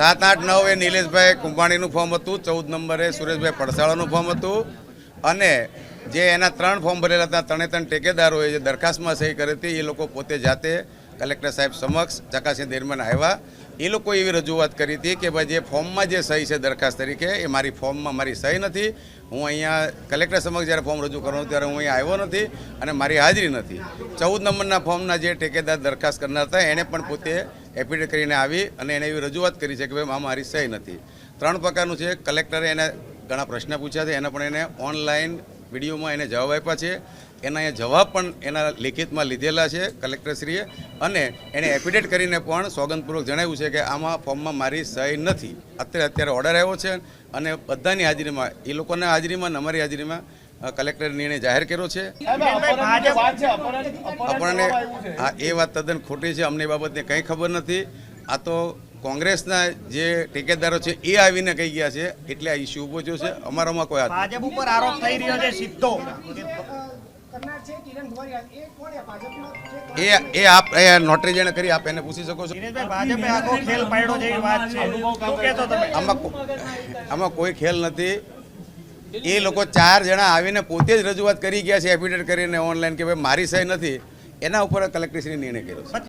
સાત આઠ નવ એ નિલેશભાઈ કુંભાણીનું ફોર્મ હતું, ચૌદ નંબરે સુરેશભાઈ પડસાળાનું ફોર્મ હતું. અને જે એના ત્રણ ફોર્મ ભરેલા હતા, ત્રણે ત્રણ ટેકેદારોએ જે દરખાસ્તમાં સહી કરી હતી, એ લોકો પોતે જાતે કલેક્ટર સાહેબ સમક્ષ ચકાસણી દરમિયાન આવ્યા. એ લોકોએ એવી રજૂઆત કરી હતી કે ભાઈ જે ફોર્મમાં જે સહી છે દરખાસ્ત તરીકે, એ મારી ફોર્મમાં મારી સહી નથી. હું અહીંયા કલેક્ટર સમક્ષ જ્યારે ફોર્મ રજૂ કરવાનું ત્યારે હું અહીંયા આવ્યો નથી અને મારી હાજરી નથી. ચૌદ નંબરના ફોર્મના જે ઠેકેદાર દરખાસ્ત કરનાર હતા, એણે પણ પોતે એફિડેવિટ કરીને આવી અને એને એવી રજૂઆત કરી છે કે ભાઈ આ મારી સહી નથી. ત્રણ પ્રકારનું છે, કલેક્ટરે એને ઘણા પ્રશ્ન પૂછ્યા છે, એના પણ એને ઓનલાઈન વિડીયોમાં એને જવાબ આપ્યા છે. એના જવાબ પણ એના લિખિતમાં લીધેલા છે કલેક્ટરશ્રીએ. અને એણે એફિડેટ કરીને પણ સોગંદપૂર્વક જણાવ્યું છે કે આમાં ફોર્મમાં મારી સહી નથી. અત્યારે અત્યારે ઓર્ડર આવ્યો છે અને બધાની હાજરીમાં, એ લોકોના હાજરીમાં અને અમારી હાજરીમાં કલેક્ટર નિર્ણય જાહેર કર્યો છે. આપણને હા, એ વાત તદ્દન ખોટી છે. અમને એ બાબતને કંઈ ખબર નથી. આ તો કોંગ્રેસના જે ટેકેદારો છે, એ આવીને કહી ગયા છે. એટલે આ ઇસ્યુ ઊભો થયો છે. અમારામાં કોઈ હાથ ભાજપ ઉપર આરોપ થઈ રહ્યો છે સીધો. એ કોણ છે? ભાજપનો છે એ એ આપ એ નોટરી જેણે કરી આપ એને પૂછી શકો છો. આખો ખેલ પાડ્યો જેવી વાત છે. શું કહેશો તમે? આમાં આમાં કોઈ ખેલ નથી. એ લોકો ચાર જણા આવીને પોતે જ રજૂઆત કરી ગયા છે એફિડેટ કરીને ઓનલાઈન કે ભાઈ મારી સહી નથી. એના ઉપર કલેક્ટરશ્રી નિર્ણય કર્યો છે.